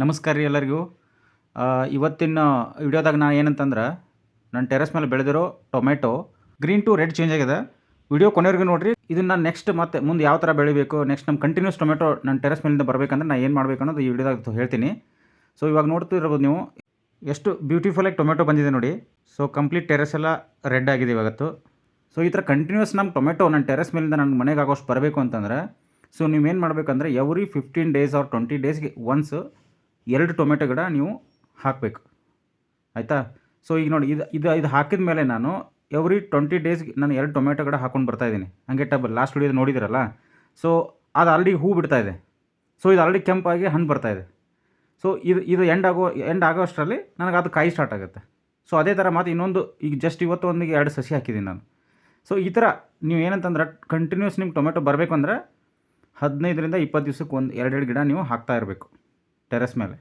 ನಮಸ್ಕಾರ ರೀ ಎಲ್ಲರಿಗೂ. ಇವತ್ತಿನ ವಿಡಿಯೋದಾಗ ನಾನು ಏನಂತಂದ್ರೆ ನನ್ನ ಟೆರೆಸ್ ಮೇಲೆ ಬೆಳೆದಿರೋ tomato green to red change ಆಗಿದೆ. ವಿಡಿಯೋ ಕೊನೆವರೆಗೂ ನೋಡಿರಿ. ಇದನ್ನು ನೆಕ್ಸ್ಟ್ ಮತ್ತೆ ಮುಂದೆ ಯಾವ ಥರ ಬೆಳಿಬೇಕು ನೆಕ್ಸ್ಟ್ ನಮ್ಮ ಕಂಟಿನ್ಯೂಸ್ ಟೊಮೆಟೊ ನನ್ನ ಟೆರೆಸ್ ಮೇಲಿಂದ ಬರಬೇಕಂದ್ರೆ ನಾನು ಏನು ಮಾಡಬೇಕು ಅನ್ನೋದು ಈ ವಿಡಿಯೋದಾಗ ಹೇಳ್ತೀನಿ. ಸೊ ಇವಾಗ ನೋಡ್ತಿರ್ಬೋದು ನೀವು, ಎಷ್ಟು ಬ್ಯೂಟಿಫುಲ್ಲಾಗಿ ಟೊಮೆಟೊ ಬಂದಿದೆ ನೋಡಿ. ಸೊ ಕಂಪ್ಲೀಟ್ ಟೆರೆಸ್ ಎಲ್ಲ ರೆಡ್ ಆಗಿದೆ ಇವಾಗತ್ತು ಸೊ ಈ ಥರ ಕಂಟಿನ್ಯೂಸ್ ನಮ್ಮ ಟೊಮೆಟೊ ನನ್ನ ಟೆರೆಸ್ ಮೇಲಿಂದ ನನ್ನ ಮನೆಗೆ ಆಗೋಷ್ಟು ಬರಬೇಕು ಅಂತಂದ್ರೆ ಸೊ ನೀವೇನು ಮಾಡಬೇಕಂದ್ರೆ every fifteen days or twenty ಡೇಸ್ಗೆ ಒನ್ಸ್ ಎರಡು ಟೊಮೆಟೊ ಗಿಡ ನೀವು ಹಾಕಬೇಕು. ಆಯಿತಾ? ಸೊ ಈಗ ನೋಡಿ, ಇದು ಇದು ಇದು ಹಾಕಿದ ಮೇಲೆ ನಾನು ಎವ್ರಿ ಟ್ವೆಂಟಿ ಡೇಸ್ಗೆ ನಾನು ಎರಡು ಟೊಮೆಟೊ ಗಿಡ ಹಾಕೊಂಡು ಬರ್ತಾಯಿದ್ದೀನಿ ಹಂಗೆ ಟಬ್ ಲಾಸ್ಟ್ ವಿಡಿಯೋ ನೋಡಿದಿರಲ್ಲ? ಸೊ ಅದು ಆಲ್ರೆಡಿ ಹೂ ಬಿಡ್ತಾ ಇದೆ. ಸೊ ಇದು ಆಲ್ರೆಡಿ ಕೆಂಪಾಗಿ ಹಣ್ಣು ಬರ್ತಾ ಇದೆ. ಸೊ ಇದು ಇದು ಎಂಡ್ ಆಗೋ ಎಂಡ್ ಆಗೋ ಅಷ್ಟರಲ್ಲಿ ನನಗೆ ಅದು ಕಾಯಿ ಸ್ಟಾರ್ಟ್ ಆಗುತ್ತೆ. ಸೊ ಅದೇ ಥರ ಮತ್ತು ಇನ್ನೊಂದು, ಈಗ ಜಸ್ಟ್ ಇವತ್ತು ಒಂದಿಗೆ ಎರಡು ಸಸಿ ಹಾಕಿದ್ದೀನಿ ನಾನು. ಸೊ ಈ ಥರ ನೀವು ಏನಂತಂದ್ರೆ ಕಂಟಿನ್ಯೂಸ್ ನಿಮ್ಗೆ ಟೊಮೆಟೊ ಬರಬೇಕು ಅಂದ್ರೆ ಹದಿನೈದರಿಂದ ಇಪ್ಪತ್ತು ದಿವ್ಸಕ್ಕೆ ಒಂದು, ಎರಡೆರಡು ಗಿಡ ನೀವು ಹಾಕ್ತಾ ಇರಬೇಕು. ಟೆರೆಸ್ ಮೇಲೆ.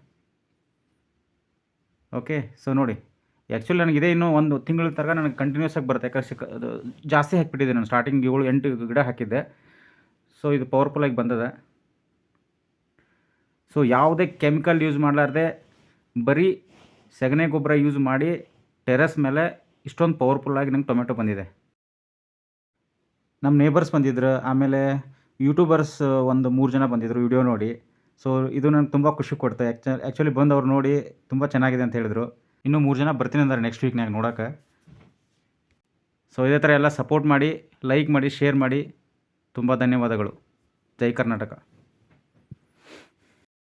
ಓಕೆ, ಸೊ ನೋಡಿ ಆ್ಯಕ್ಚುಲಿ ನನಗೆ ಇದೇ ಇನ್ನೂ ಒಂದು ತಿಂಗಳ ತರಗ ನನಗೆ ಕಂಟಿನ್ಯೂಸ್ ಆಗಿ ಬರುತ್ತೆ. ಯಾಕಂದ್ರೆ ಸಿಕ್ಕ ಜಾಸ್ತಿ ಹಾಕಿಬಿಟ್ಟಿದ್ದೆ ನಾನು ಸ್ಟಾರ್ಟಿಂಗ್ ಏಳು, ಎಂಟು ಗಿಡ ಹಾಕಿದ್ದೆ. ಸೊ ಇದು ಪವರ್ಫುಲ್ಲಾಗಿ ಬಂದಿದೆ. ಸೊ ಯಾವುದೇ ಕೆಮಿಕಲ್ ಯೂಸ್ ಮಾಡಲಾರ್ದೆ ಬರೀ ಸಗಣಿ ಗೊಬ್ಬರ ಯೂಸ್ ಮಾಡಿ ಟೆರೆಸ್ ಮೇಲೆ ಇಷ್ಟೊಂದು ಪವರ್ಫುಲ್ಲಾಗಿ ನಂಗೆ ಟೊಮೆಟೊ ಬಂದಿದೆ. ನಮ್ಮ ನೇಬರ್ಸ್ ಬಂದಿದ್ರು, ಆಮೇಲೆ ಯೂಟ್ಯೂಬರ್ಸ್ ಒಂದು ಮೂರು ಜನ ಬಂದಿದ್ದರು ವಿಡಿಯೋ ನೋಡಿ. ಸೊ ಇದು ನನಗೆ ತುಂಬ ಖುಷಿ ಕೊಡ್ತೆ ಆ್ಯಕ್ಚು ಆ್ಯಕ್ಚುಲಿ ಬಂದು ಅವ್ರು ನೋಡಿ ತುಂಬ ಚೆನ್ನಾಗಿದೆ ಅಂತ ಹೇಳಿದರು. ಇನ್ನೂ ಮೂರು ಜನ ಬರ್ತೀನಿ ಅಂದ್ರೆ ನೆಕ್ಸ್ಟ್ ವೀಕ್ನಾಗ ನೋಡೋಕೆ ಸೊ ಇದೇ ಥರ ಎಲ್ಲ ಸಪೋರ್ಟ್ ಮಾಡಿ ಲೈಕ್ ಮಾಡಿ ಶೇರ್ ಮಾಡಿ, ತುಂಬ ಧನ್ಯವಾದಗಳು. ಜೈ ಕರ್ನಾಟಕ.